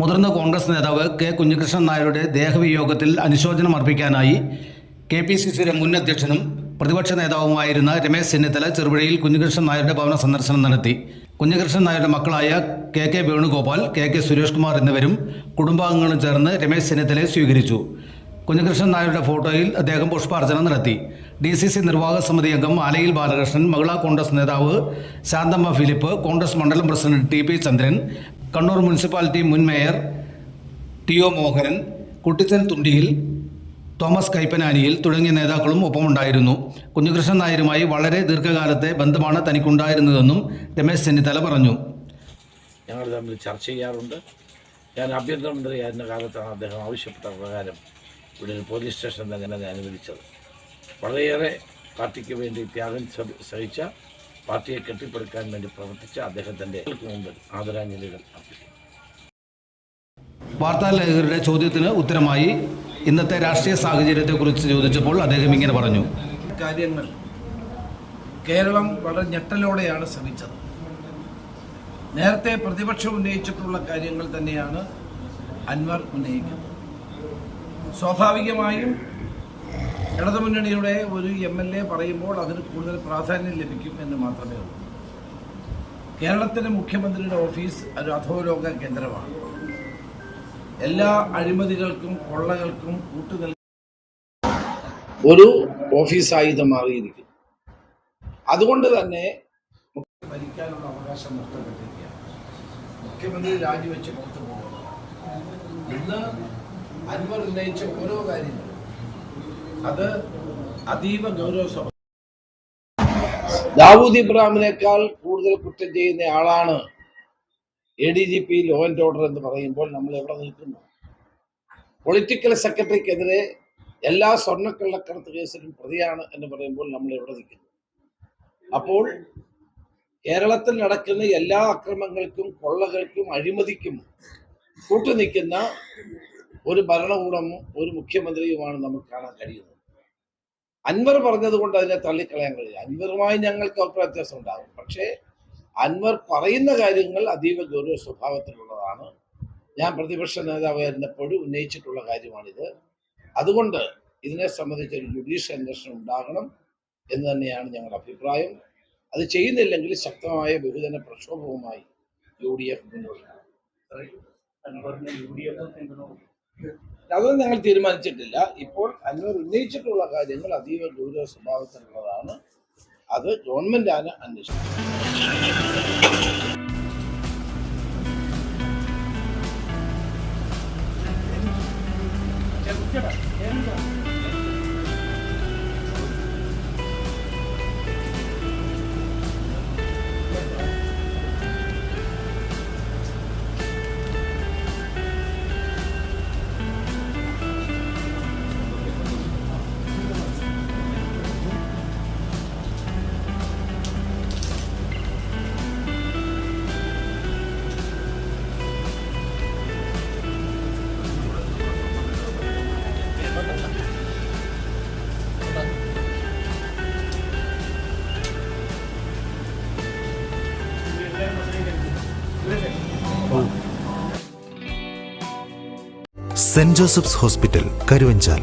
മുതിർന്ന കോൺഗ്രസ് നേതാവ് കെ കുഞ്ഞികൃഷ്ണൻ നായരുടെ ദേഹവിയോഗത്തിൽ അനുശോചനം അർപ്പിക്കാനായി കെ പി സി സിയുടെ മുൻ അധ്യക്ഷനും പ്രതിപക്ഷ നേതാവുമായിരുന്ന രമേശ് ചെന്നിത്തല ചെറുപുഴയിൽ കുഞ്ഞികൃഷ്ണൻ നായരുടെ ഭവന സന്ദർശനം നടത്തി. കുഞ്ഞികൃഷ്ണൻ നായരുടെ മക്കളായ K K Venugopal K K Suresh Kumar എന്നിവരും കുടുംബാംഗങ്ങളും ചേർന്ന് രമേശ് ചെന്നിത്തലയെ സ്വീകരിച്ചു. കുഞ്ഞികൃഷ്ണൻ നായരുടെ ഫോട്ടോയിൽ അദ്ദേഹം പുഷ്പാർച്ചന നടത്തി. ഡി സി സി നിർവാഹക സമിതി അംഗം ആലയിൽ ബാലകൃഷ്ണൻ മഹിളാ കോൺഗ്രസ് നേതാവ് ശാന്തമ്മ ഫിലിപ്പ് കോൺഗ്രസ് മണ്ഡലം president T P Chandran Kannur municipality മുൻ mayor T O Mohanan Kuttichan Thundiyil Thomas Kaippananiyil തുടങ്ങിയ നേതാക്കളും ഒപ്പമുണ്ടായിരുന്നു. കുഞ്ഞികൃഷ്ണൻ നായരുമായി വളരെ ദീർഘകാലത്തെ ബന്ധമാണ് തനിക്കുണ്ടായിരുന്നതെന്നും രമേശ് ചെന്നിത്തല പറഞ്ഞു. ഞങ്ങൾ തമ്മിൽ ചർച്ച ചെയ്യാറുണ്ട്. ഞാൻ ആഭ്യന്തരമന്ത്രിയായിരുന്ന കാലത്താണ് അദ്ദേഹം ആവശ്യപ്പെട്ട പ്രകാരം ഇവിടെ ഒരു പോലീസ് സ്റ്റേഷൻ തന്നെ അനുവദിച്ചത്. വളരെയേറെ പാർട്ടിക്ക് വേണ്ടി ത്യാഗം സഹിച്ച പാർട്ടിയെ കെട്ടിപ്പടുക്കാൻ വേണ്ടി പ്രവർത്തിച്ച അദ്ദേഹത്തിന്റെ മുമ്പിൽ ആദരാഞ്ജലികൾ അർപ്പിക്കും വാർത്താലേഖകരുടെ ചോദ്യത്തിന് ഉത്തരമായി ഇന്നത്തെ രാഷ്ട്രീയ സാഹചര്യത്തെക്കുറിച്ച് ചോദിച്ചപ്പോൾ അദ്ദേഹം ഇങ്ങനെ പറഞ്ഞു. കാര്യങ്ങൾ കേരളം വളരെ ഞെട്ടലോടെയാണ് ശ്രമിച്ചത്. നേരത്തെ പ്രതിപക്ഷം ഉന്നയിച്ചിട്ടുള്ള കാര്യങ്ങൾ തന്നെയാണ് അൻവർ ഉന്നയിക്കുന്നത്. സ്വാഭാവികമായും ഇടതുമുന്നണിയുടെ ഒരു എം എൽ എ പറയുമ്പോൾ അതിന് കൂടുതൽ പ്രാധാന്യം ലഭിക്കും എന്ന് മാത്രമേ ഉള്ളൂ. കേരളത്തിലെ മുഖ്യമന്ത്രിയുടെ ഓഫീസ് ഒരു അധോലോക കേന്ദ്രമാണ്. എല്ലാ അഴിമതികൾക്കും കൊള്ളകൾക്കും കൂട്ടുനിൽ ഒരു ഓഫീസായി ഇത് മാറിയിരിക്കും അതുകൊണ്ട് തന്നെ ഭരിക്കാനുള്ള അവകാശം നഷ്ടപ്പെട്ടിരിക്കുകയാണ്. മുഖ്യമന്ത്രി രാജിവെച്ച് പുറത്തു പോകുന്നു. ഇന്ന് അൻവർ ഉന്നയിച്ച ഓരോ കാര്യങ്ങളും അത് അതീവ ഗൗരവ ദാവൂദ് ഇബ്രാഹിമിനേക്കാൾ കൂടുതൽ കുറ്റം ചെയ്യുന്ന ആളാണ് A D G P law and order എന്ന് പറയുമ്പോൾ നമ്മൾ എവിടെ നിൽക്കുന്നു? പൊളിറ്റിക്കൽ സെക്രട്ടറിക്കെതിരെ എല്ലാ സ്വർണക്കള്ളക്കടത്ത് കേസിലും പ്രതിയാണ് എന്ന് പറയുമ്പോൾ നമ്മൾ എവിടെ നിൽക്കുന്നു? അപ്പോൾ കേരളത്തിൽ നടക്കുന്ന എല്ലാ അക്രമങ്ങൾക്കും കൊള്ളകൾക്കും അഴിമതിക്കും കൂട്ടുനിൽക്കുന്ന ഒരു ഭരണകൂടമോ ഒരു മുഖ്യമന്ത്രിയുമാണ് നമുക്ക് കാണാൻ കഴിയുന്നത്. അൻവർ പറഞ്ഞത് കൊണ്ട് അതിനെ തള്ളിക്കളയാൻ കഴിയില്ല. അൻവറുമായി ഞങ്ങൾക്ക് അഭിപ്രായ വ്യത്യാസം ഉണ്ടാകും. പക്ഷേ അൻവർ പറയുന്ന കാര്യങ്ങൾ അതീവ ഗൗരവ സ്വഭാവത്തിലുള്ളതാണ്. ഞാൻ പ്രതിപക്ഷ നേതാവായിരുന്നപ്പോഴും ഉന്നയിച്ചിട്ടുള്ള കാര്യമാണിത്. അതുകൊണ്ട് ഇതിനെ സംബന്ധിച്ച് ഒരു ജുഡീഷ്യൽ അന്വേഷണം ഉണ്ടാകണം എന്ന് തന്നെയാണ് ഞങ്ങളുടെ അഭിപ്രായം. അത് ചെയ്യുന്നില്ലെങ്കിൽ ശക്തമായ ബഹുജന പ്രക്ഷോഭവുമായി യു ഡി എഫ് മുന്നോട്ട് അതൊന്നും ഞങ്ങൾ തീരുമാനിച്ചിട്ടില്ല. ഇപ്പോൾ അന്വർ ഉന്നയിച്ചിട്ടുള്ള കാര്യങ്ങൾ അതീവ ഗൗരവ സ്വഭാവത്തിലുള്ളതാണ്. അത് ഗവൺമെന്റാണ് അന്വേഷിക്കുന്നത് Saint Joseph's Hospital Karuvanchal.